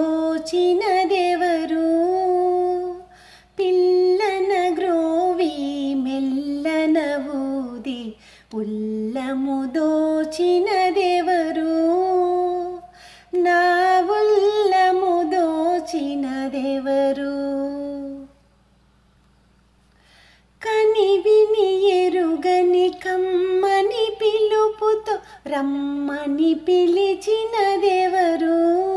దోచినదెవరు పిల్లన గ్రోవి మెల్లన ఊది పుల్లము దోచినదెవరు? నా ఉల్లము దోచినదెవరు? కని విని ఎరుగని కమ్మని పిలుపుతో రమ్మని పిలిచినదెవరు?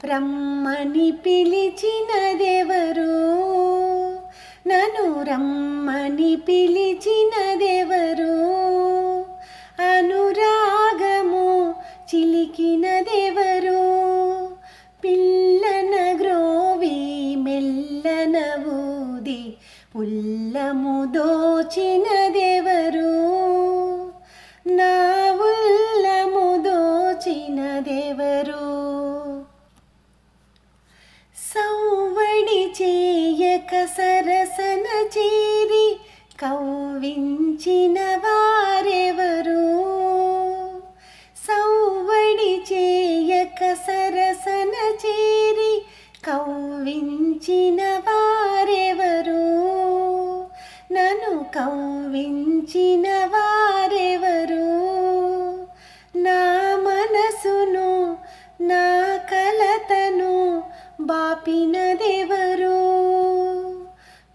రమ్మని పిలిచినదెవరు నను రమ్మని పిలిచినదెవరు అనురాగము చిలికినదెవరు పిల్లన గ్రోవి మెల్లన ఊది పుల్లము దోచినదెవరు నను కవ్వించిన వారెవరు? నా మనసును నా కలతను బాపిన దేవరు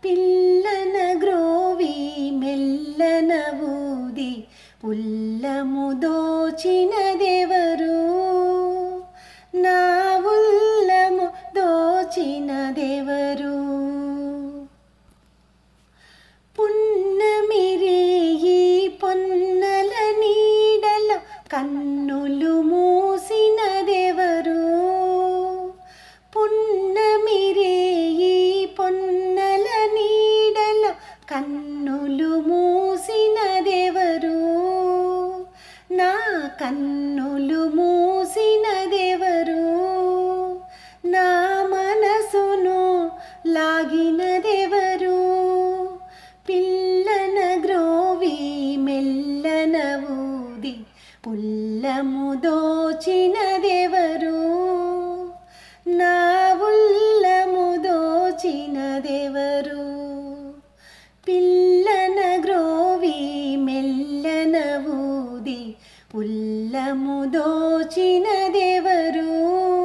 పిల్లన గ్రోవి మెల్లన ఊది ఉల్లము దోచినదెవరు? నా కన్నులు మూసినదెవరు నా కన్నులు మూసినదెవరు నా మనసును లాగినదెవరు పిల్లన గ్రోవి మెల్లన ఊది పుల్లము దోచిన मुदोचि न देवरु